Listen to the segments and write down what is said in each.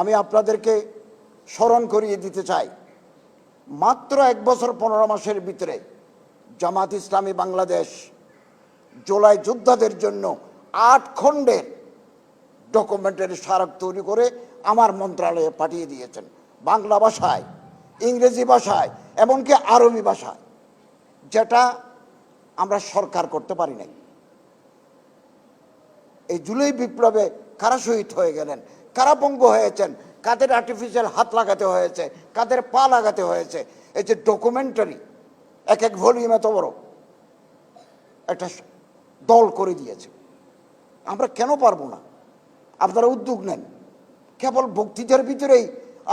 আমি আপনাদেরকে স্মরণ করিয়ে দিতে চাই। মাত্র এক বছর পনেরো মাসের ভিতরে জামাত ইসলামী বাংলাদেশ জোলাই যোদ্ধাদের জন্য আট খণ্ডের ডকুমেন্টারি স্মারক তৈরি করে আমার মন্ত্রণালয়ে পাঠিয়ে দিয়েছেন। বাংলা ভাষায়, ইংরেজি ভাষায়, এমনকি আরবি ভাষায়, যেটা আমরা সরকার করতে পারি নাই। এই জুলাই বিপ্লবে কারা শহীদ হয়ে গেলেন? কারা পঙ্গু হয়েছেন? কাদের আর্টিফিশিয়াল হাত লাগাতে হয়েছে? কাদের পা লাগাতে হয়েছে? এই যে ডকুমেন্টারি এক এক ভলিউম এত বড়, একটা দল করে দিয়েছে। আমরা কেন পারব না? আপনারা উদ্যোগ নেন। কেবল বক্তৃতার ভিতরেই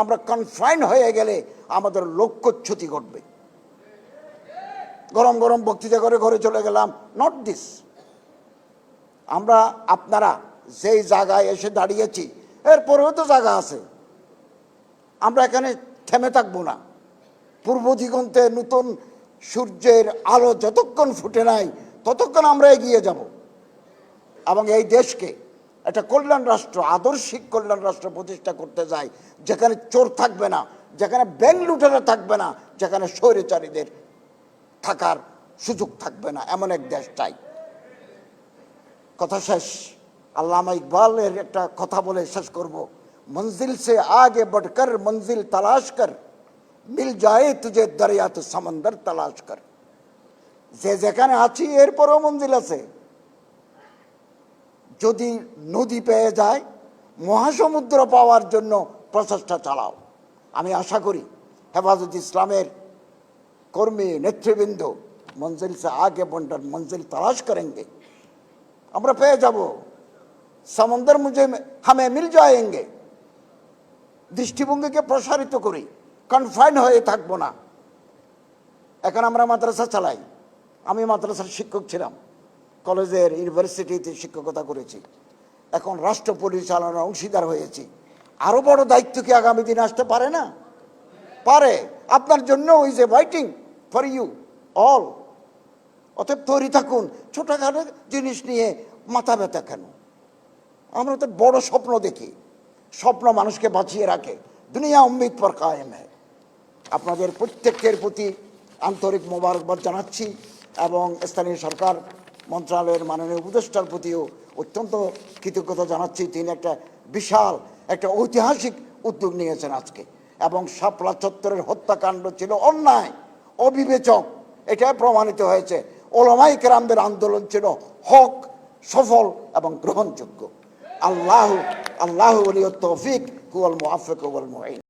আমরা কনফাইন হয়ে গেলে আমাদের লক্ষ্যচ্যুতি ঘটবে। গরম গরম বক্তৃতা করে ঘরে চলে গেলাম। নট দিস আমরা, আপনারা যেই জায়গায় এসে দাঁড়িয়েছি এরপরেও তো জায়গা আছে। আমরা এখানে থেমে থাকব না। পূর্ব দিগন্তে নতুন সূর্যের আলো যতক্ষণ ফুটে নাই, ততক্ষণ আমরা এগিয়ে যাব। এবং এই দেশকে একটা কল্যাণ রাষ্ট্র, আদর্শিক কল্যাণ রাষ্ট্র প্রতিষ্ঠা করতে যাই যেখানে চোর থাকবে না, যেখানে ব্যাংক লুটেরা থাকবে না, যেখানে স্বৈরাচারীদের থাকার সুযোগ থাকবে না। এমন এক দেশ চাই। কথা শেষ। আল্লামা ইকবালের একটা কথা বলে শেষ করব। মঞ্জিল সে আগে বটকর, মঞ্জিল তালাশ কর। মিল যায় তুঝে দরিয়া তো সমন্দর তালাশ কর। যে যেখানে আছি, এরপরও মঞ্জিল আছে। যদি নদী পেয়ে যায়, মহাসমুদ্র পাওয়ার জন্য প্রচেষ্টা চালাও। আমি আশা করি হেফাজত ইসলামের কর্মী, নেতৃবৃন্দ মঞ্জিল সে আগে বন্টার মঞ্জিল তালাশ করেন আমরা পেয়ে যাব। সমন্দর মুঝে হামে মিল যায়েঙ্গে দৃষ্টিভঙ্গিকে প্রসারিত করি কনফাইন হয়ে থাকব না এখন আমরা মাদ্রাসা চালাই আমি মাদ্রাসার শিক্ষক ছিলাম কলেজের ইউনিভার্সিটিতে শিক্ষকতা করেছি এখন রাষ্ট্র পরিচালনার অংশীদার হয়েছি আরও বড় দায়িত্ব কি আগামী দিনে আসতে পারে না পারে আপনার জন্য is a waiting for you all অতএব তৈরি থাকুন ছোটখাটো জিনিস নিয়ে মাথা ব্যথা কেন আমরা তো বড় স্বপ্ন দেখি। স্বপ্ন মানুষকে বাঁচিয়ে রাখে। দুনিয়া উম্মিদ পর কায়েম হ্যায় আপনাদের প্রত্যেকের প্রতি আন্তরিক মোবারকবাদ জানাচ্ছি এবং স্থানীয় সরকার, মন্ত্রণালয়ের মাননীয় উপদেষ্টার প্রতিও অত্যন্ত কৃতজ্ঞতা জানাচ্ছি। তিনি একটা বিশাল, একটা ঐতিহাসিক উদ্যোগ নিয়েছেন আজকে এবং শাপলা চত্বরের হত্যাকাণ্ড ছিল অন্যায়, অবিবেচক। এটা প্রমাণিত হয়েছে। ওলামাই কেরামদের আন্দোলন ছিল হক, সফল এবং গ্রহণযোগ্য। الله الله ولي التوفيق هو الموفق والمعين.